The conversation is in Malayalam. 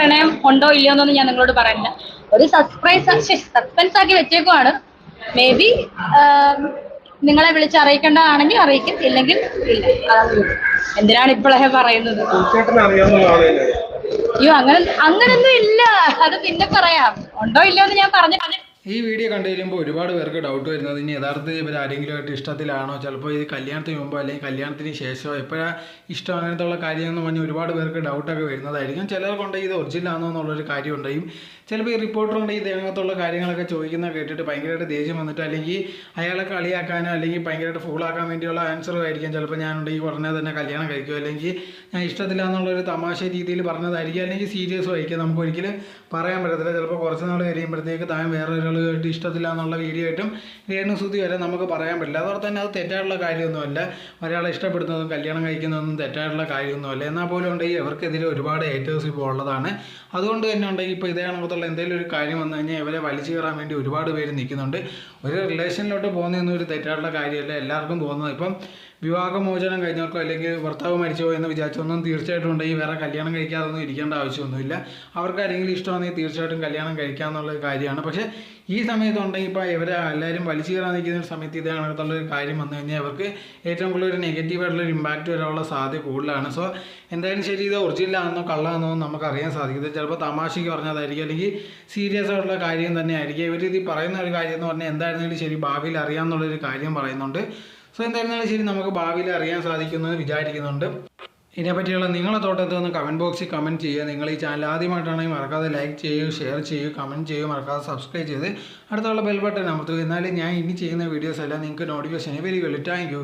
പ്രണയം ഉണ്ടോ ഇല്ലയോ എന്നൊന്നും ഞാൻ നിങ്ങളോട് പറയുന്നില്ല ഒരു സർപ്രൈസ് സസ്പെൻസ് ആക്കി വെച്ചേക്കുവാണ്. മേ ബി നിങ്ങളെ വിളിച്ച് അറിയിക്കേണ്ടതാണെങ്കിൽ അറിയിക്കും ഇല്ലെങ്കിൽ ഇല്ല. എന്തിനാണ് ഇപ്പോഴേ പറയുന്നത്? അയ്യോ അങ്ങനെ അങ്ങനൊന്നും ഇല്ല. അത് പിന്നെ പറയാം. ഉണ്ടോ ഇല്ലയോ എന്ന് ഞാൻ പറഞ്ഞു ഈ വീഡിയോ കണ്ടു കഴിയുമ്പോൾ ഒരുപാട് പേർക്ക് ഡൗട്ട് വരുന്നത് ഇനി യഥാർത്ഥത്തിൽ ഇവർ ആരെങ്കിലുമായിട്ട് ഇഷ്ടത്തിലാണോ? ചിലപ്പോൾ ഇത് കല്യാണത്തിന് മുമ്പോ അല്ലെങ്കിൽ കല്യാണത്തിന് ശേഷമോ എപ്പോഴാണ് ഇഷ്ടം അങ്ങനത്തെ ഉള്ള കാര്യമെന്ന് പറഞ്ഞ് ഒരുപാട് പേർക്ക് ഡൗട്ടൊക്കെ വരുന്നതായിരിക്കും. ചിലർക്കുണ്ട് ഇത് ഒറിജിനൽ ആണോ എന്നുള്ളൊരു കാര്യം ഉണ്ടായും ചിലപ്പോൾ ഈ റിപ്പോർട്ടറുണ്ട് ഇതിനകത്തുള്ള കാര്യങ്ങളൊക്കെ ചോദിക്കുന്ന കേട്ടിട്ട് ഭയങ്കരമായിട്ട് ദേഷ്യം വന്നിട്ട് അല്ലെങ്കിൽ അയാളെ കളിയാക്കാനോ അല്ലെങ്കിൽ ഭയങ്കരമായിട്ട് ഫൂളാക്കാൻ വേണ്ടിയുള്ള ആൻസറും ആയിരിക്കും. ചിലപ്പോൾ ഞാനുണ്ട് ഈ പറഞ്ഞാൽ തന്നെ കല്യാണം കഴിക്കും. അല്ലെങ്കിൽ ഞാൻ ഇഷ്ടത്തില്ല എന്നുള്ളൊരു തമാശ രീതിയിൽ പറഞ്ഞതായിരിക്കും. അല്ലെങ്കിൽ സീരിയസും ആയിരിക്കും. നമുക്ക് ഒരിക്കലും പറയാൻ പറ്റത്തില്ല. ചിലപ്പോൾ കുറച്ച് നാൾ കഴിയുമ്പോഴത്തേക്ക് താൻ ഒരാളുമായിട്ട് ഇഷ്ടത്തില്ല എന്നുള്ള വീഡിയോ ആയിട്ടും രേണുസുതി വരെ നമുക്ക് പറയാൻ പറ്റില്ല. അതുപോലെ തന്നെ അത് തെറ്റായിട്ടുള്ള കാര്യമൊന്നുമല്ല. ഒരാളെ ഇഷ്ടപ്പെടുന്നതും കല്യാണം കഴിക്കുന്നതൊന്നും തെറ്റായിട്ടുള്ള കാര്യമൊന്നുമല്ല. എന്നാൽ പോലും ഉണ്ടെങ്കിൽ അവർക്കെതിരെ ഒരുപാട് ഹേറ്റേഴ്സ് ഇപ്പോൾ ഉള്ളതാണ്. അതുകൊണ്ട് തന്നെ ഉണ്ടെങ്കിൽ ഇപ്പോൾ ഇതേ കണക്കത്തുള്ള എന്തെങ്കിലും ഒരു കാര്യം വന്നു കഴിഞ്ഞാൽ ഇവരെ വലിച്ചു കയറാൻ വേണ്ടി ഒരുപാട് പേര് നിൽക്കുന്നുണ്ട്. ഒരു റിലേഷനിലോട്ട് പോകുന്നതൊന്നും ഒരു തെറ്റായിട്ടുള്ള കാര്യമല്ല. എല്ലാവർക്കും തോന്നുന്നത് ഇപ്പം വിവാഹമോചനം കഴിഞ്ഞവർക്കോ അല്ലെങ്കിൽ ഭർത്താവ് മരിച്ചോ എന്ന് വിചാരിച്ചൊന്നും തീർച്ചയായിട്ടും ഉണ്ടെങ്കിൽ വേറെ കല്യാണം കഴിക്കാതൊന്നും ഇരിക്കേണ്ട ആവശ്യമൊന്നുമില്ല. അവർക്ക് ആരെങ്കിലും ഇഷ്ടമാണെങ്കിൽ തീർച്ചയായിട്ടും കല്യാണം കഴിക്കാമെന്നുള്ള കാര്യമാണ്. പക്ഷേ ഈ സമയത്തുണ്ടെങ്കിൽ ഇപ്പോൾ ഇവരെ എല്ലാവരും വലിച്ചു കയറാൻ നിൽക്കുന്ന ഒരു സമയത്ത് ഇത് കണക്കത്തുള്ള ഒരു കാര്യം വന്നു കഴിഞ്ഞാൽ അവർക്ക് ഏറ്റവും കൂടുതൽ ഒരു നെഗറ്റീവ് ആയിട്ടുള്ള ഒരു ഇമ്പാക്റ്റ് വരാനുള്ള സാധ്യത കൂടുതലാണ്. സോ എന്തായാലും ശരി ഇത് ഒറിജിനൽ ആണെന്നോ കള്ളാണെന്നോ നമുക്ക് അറിയാൻ സാധിക്കുന്നത് ചിലപ്പോൾ തമാശയ്ക്ക് പറഞ്ഞതായിരിക്കും. അല്ലെങ്കിൽ സീരിയസ് ആയിട്ടുള്ള കാര്യം തന്നെ ആയിരിക്കും ഇവർ ഇത് പറയുന്ന ഒരു കാര്യം എന്ന് പറഞ്ഞാൽ എന്തായിരുന്നാലും ശരി ഭാവിയിൽ അറിയാമെന്നുള്ളൊരു കാര്യം പറയുന്നുണ്ട്. സോ എന്തായിരുന്നാലും ശരി നമുക്ക് ഭാവിയിൽ അറിയാൻ സാധിക്കുമെന്ന് വിചാരിക്കുന്നുണ്ട്. ഇതിനെപ്പറ്റിയുള്ള നിങ്ങളെ തോട്ടത്തിൽ ഒന്ന് കമന്റ് ബോക്സിൽ കമന്റ് ചെയ്യുക. നിങ്ങൾ ഈ ചാനൽ ആദ്യമായിട്ടാണെങ്കിൽ മറക്കാതെ ലൈക്ക് ചെയ്യൂ ഷെയർ ചെയ്യൂ കമന്റ് ചെയ്യൂ മറക്കാതെ സബ്സ്ക്രൈബ് ചെയ്ത് അടുത്തുള്ള ബെൽ ബട്ടൺ അമർത്തുക. എന്നാലും ഞാൻ ഇനി ചെയ്യുന്ന വീഡിയോസ് എല്ലാം നിങ്ങൾക്ക് നോട്ടിഫിക്കേഷൻ വരികയുള്ളൂ താങ്ക്